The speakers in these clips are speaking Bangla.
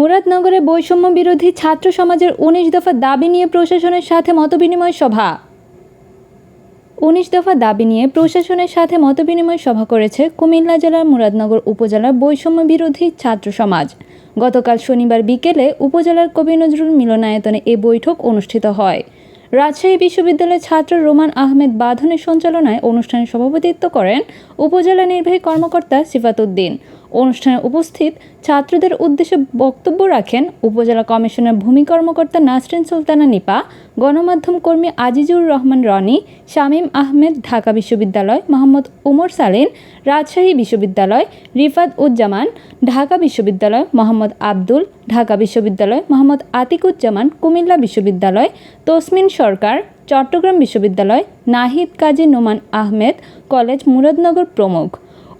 মুরাদনগরে বৈষম্য বিরোধী ছাত্র সমাজের উনিশ দফা দাবি নিয়ে প্রশাসনের সাথে মতবিনিময় সভা। উনিশ দফা দাবি নিয়ে প্রশাসনের সাথে মতবিনিময় সভা করেছে কুমিল্লা জেলার মুরাদনগর উপজেলার বৈষম্য বিরোধী ছাত্র সমাজ। গতকাল শনিবার বিকেলে উপজেলার কবি নজরুল মিলনায়তনে এ বৈঠক অনুষ্ঠিত হয়। রাজশাহী বিশ্ববিদ্যালয়ের ছাত্র রোমান আহমেদ বাঁধনের সঞ্চালনায় অনুষ্ঠানে সভাপতিত্ব করেন উপজেলা নির্বাহী কর্মকর্তা সিফাতুদ্দিন। অনুষ্ঠানে উপস্থিত ছাত্রদের উদ্দেশ্যে বক্তব্য রাখেন উপজেলা কমিশনের ভূমি কর্মকর্তা নাসরিন সুলতানা নিপা গণমাধ্যম কর্মী আজিজুর রহমান রনি, শামীম আহমেদ ঢাকা বিশ্ববিদ্যালয়, মোহাম্মদ উমর সালিন রাজশাহী বিশ্ববিদ্যালয়, রিফাত উজ্জামান ঢাকা বিশ্ববিদ্যালয়, মোহাম্মদ আব্দুল ঢাকা বিশ্ববিদ্যালয়, মোহাম্মদ আতিকুজ্জামান কুমিল্লা বিশ্ববিদ্যালয়, তসমিন সরকার চট্টগ্রাম বিশ্ববিদ্যালয়, নাহিদ কাজী নোমান আহমেদ কলেজ মুরাদনগর প্রমুখ।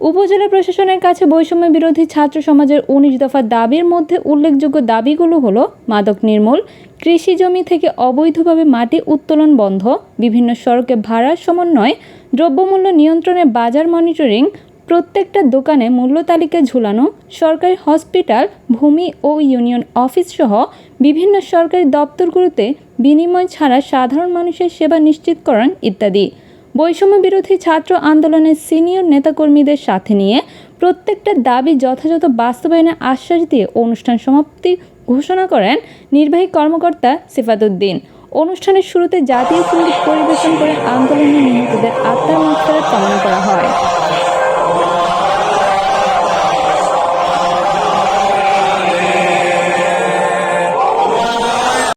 উপজেলা প্রশাসনের কাছে বৈষম্য বিরোধী ছাত্র সমাজের উনিশ দফা দাবির মধ্যে উল্লেখযোগ্য দাবিগুলো হলো মাদক নির্মূল, কৃষি জমি থেকে অবৈধভাবে মাটি উত্তোলন বন্ধ, বিভিন্ন সড়কে ভাড়ার সমন্বয়, দ্রব্যমূল্য নিয়ন্ত্রণে বাজার মনিটরিং, প্রত্যেকটা দোকানে মূল্য তালিকা ঝুলানো, সরকারি হসপিটাল, ভূমি ও ইউনিয়ন অফিস সহ বিভিন্ন সরকারি দপ্তরগুলোতে বিনিময় ছাড়া সাধারণ মানুষের সেবা নিশ্চিতকরণ ইত্যাদি। বৈষম্য বিরোধী ছাত্র আন্দোলনের সিনিয়র নেতাকর্মীদের সাথে নিয়ে প্রত্যেকটা দাবি যথাযথ বাস্তবায়নের আশ্বাস দিয়ে অনুষ্ঠান সমাপ্তি ঘোষণা করেন নির্বাহী কর্মকর্তা সিফাতুদ্দিন। অনুষ্ঠানের শুরুতে জাতীয় সংগীত পরিবেশন করে আন্দোলনের নিহতদের আত্মার কামনা করা হয়।